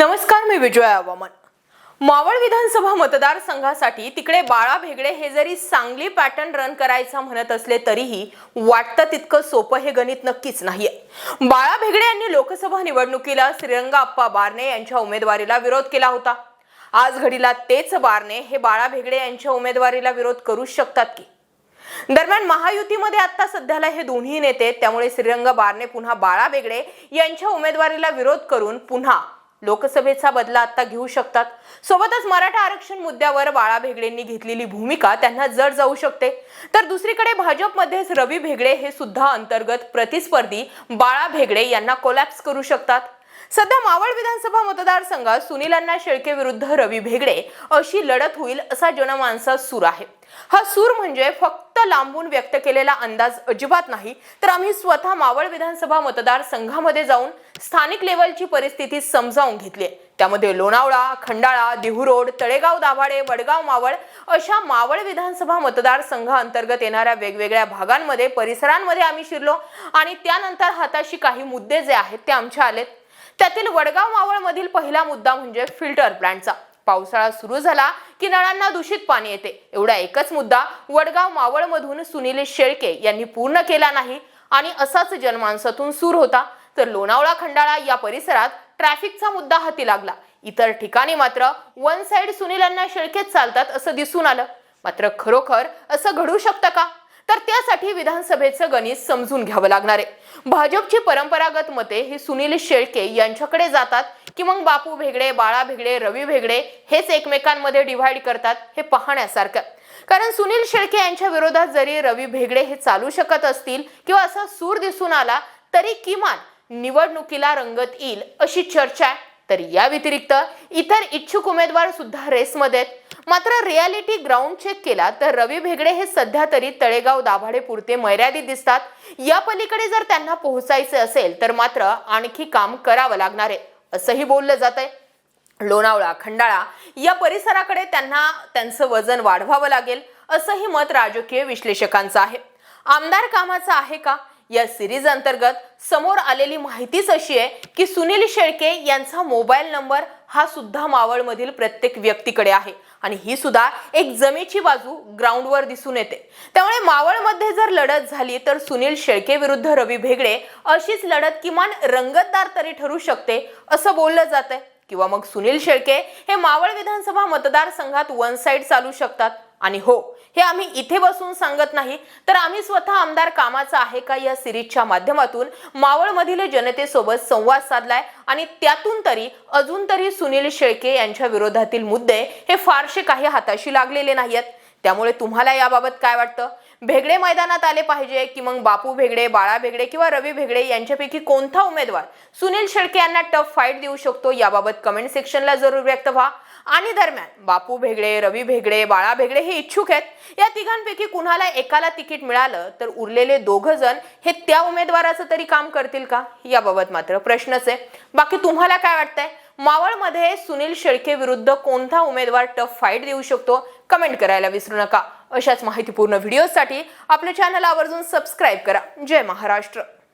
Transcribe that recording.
नमस्कार मी विजया हवामान मावळ विधानसभा मतदारसंघासाठी तिकडे बाळा भेगडे हे जरी सांगली पॅटर्न रन करायचा म्हणत असले तरीही वाटतं तितकं सोपं हे गणित नक्कीच नाहीये. बाळा भेगडे यांनी लोकसभा निवडणुकीला श्रीरंगा अप्पा बारणे यांच्या उमेदवारीला विरोध केला होता. आज घडीला तेच बारणे हे बाळा भेगडे यांच्या उमेदवारीला विरोध करू शकतात की? दरम्यान महायुतीमध्ये आता सध्याला हे दोन्ही नेते त्यामुळे श्रीरंग बारणे पुन्हा बाळा बेगडे यांच्या उमेदवारीला विरोध करून पुन्हा लोकसभेचा बदला आता घेऊ शकतात. सोबतच मराठा आरक्षण मुद्द्यावर बाळा भेगडेंनी घेतलेली भूमिका त्यांना जड जाऊ शकते. तर दुसरीकडे भाजपमध्येच रवी भेगडे हे सुद्धा अंतर्गत प्रतिस्पर्धी बाळा भेगडे यांना कोलॅप्स करू शकतात. सध्या मावळ विधानसभा मतदारसंघात सुनीलांना शेळके विरुद्ध रवी भेगडे अशी लढत होईल असा जनमानसात सूर आहे. हा सूर म्हणजे फक्त लांबून व्यक्त केलेला अंदाज अजिबात नाही. तर आम्ही स्वतः मावळ विधानसभा मतदारसंघामध्ये जाऊन स्थानिक लेवलची परिस्थिती समजावून घेतली त्यामध्ये लोणावळा खंडाळा देहूरोड तळेगाव दाभाडे वडगाव मावळ अशा मावळ विधानसभा मतदारसंघाअंतर्गत येणाऱ्या वेगवेगळ्या भागांमध्ये परिसरांमध्ये आम्ही शिरलो आणि त्यानंतर हाताशी काही मुद्दे जे आहेत ते आमच्या आलेत. त्यातील वडगाव मावळ मधील पहिला मुद्दा म्हणजे फिल्टर प्लांटचा. पावसाळा सुरू झाला की नळांना दूषित पाणी येते. एवढा एकच मुद्दा वडगाव मावळमधून सुनील शेळके यांनी पूर्ण केला नाही आणि असाच जनमानसातून सूर होता. तर लोणावळा खंडाळा या परिसरात ट्रॅफिकचा मुद्दा हाती लागला. इतर ठिकाणी मात्र वन साइड सुनीलांना शेळकेच चालतात असं दिसून आलं. मात्र खरोखर असं घडू शकतं का? तर त्यासाठी विधानसभेचं गणित समजून घ्यावं लागणार आहे. भाजपची परंपरागत मते ही सुनील शेळके यांच्याकडे जातात की मग बापू भेगडे बाळा भेगडे रवी भेगडे हेच एकमेकांमध्ये डिव्हाइड करतात हे पाहण्यासारखं. कारण सुनील शेळके यांच्या विरोधात जरी रवी भेगडे हे चालू शकत असतील किंवा असा सूर दिसून आला तरी किमान निवडणुकीला रंगत येईल अशी चर्चा आहे. तर या व्यतिरिक्त इतर इच्छुक उमेदवार सुद्धा रेसमध्ये आहेत. मात्र रियालिटी ग्राउंड चेक केला तर रवी भेगडे हे सध्या तरी तळेगाव दाभाडे पुरते मर्यादित दिसतात. या पलीकडे जर त्यांना पोहोचायचे असेल तर मात्र आणखी काम करावं लागणार आहे असंही बोललं जात आहे. लोणावळा खंडाळा या परिसराकडे त्यांना त्यांचं वजन वाढवावं लागेल असंही मत राजकीय विश्लेषकांचं आहे. आमदार कामाचं आहे का? या सिरीज अंतर्गत समोर आलेली माहितीच अशी आहे की सुनील शेळके यांचा मोबाईल नंबर हा सुद्धा मावळमधील प्रत्येक व्यक्तीकडे आहे. आणि ही सुद्धा एक जमेची बाजू ग्राउंडवर दिसून येते. त्यामुळे मावळमध्ये जर लढत झाली तर सुनील शेळके विरुद्ध रवी भेगडे अशीच लढत किमान रंगतदार तरी ठरू शकते असं बोललं जात आहे किंवा मग सुनील शेळके हे मावळ विधानसभा मतदारसंघात वन साईड चालू शकतात. आणि हो हे आम्ही इथे बसून सांगत नाही तर आम्ही स्वतः आमदार कामाचा आहे का या सिरीजच्या माध्यमातून मावळमधील जनतेसोबत संवाद साधलाय आणि त्यातून तरी अजून तरी सुनील शेळके यांच्या विरोधातील मुद्दे हे फारसे काही हाताशी लागलेले नाहीयेत. त्यामुळे तुम्हाला याबाबत काय वाटतं? भेगडे मैदानात आले पाहिजे की मग बापू भेगडे बाळा भेगडे किंवा रवी भेगडे यांच्यापैकी कोणता उमेदवार? सुनील शेळके यांना टफ फाईट देऊ शकतो याबाबत कमेंट सेक्शनला जरूर व्यक्त व्हा. आणि दरम्यान बापू भेगडे रवी भेगडे बाळा भेगडे हे इच्छुक आहेत. या तिघांपैकी कुणाला एकाला तिकीट मिळालं तर उरलेले दोघं जण हे त्या उमेदवाराचं तरी काम करतील का? याबाबत मात्र प्रश्नच आहे. बाकी तुम्हाला काय वाटतंय? मावळमध्ये सुनील शेळके विरुद्ध कोणता उमेदवार टफ फाईट देऊ शकतो? कमेंट करायला विसरू नका. अशाच माहितीपूर्ण व्हिडिओसाठी आपल्या चॅनल आवर्जून सबस्क्राईब करा. जय महाराष्ट्र.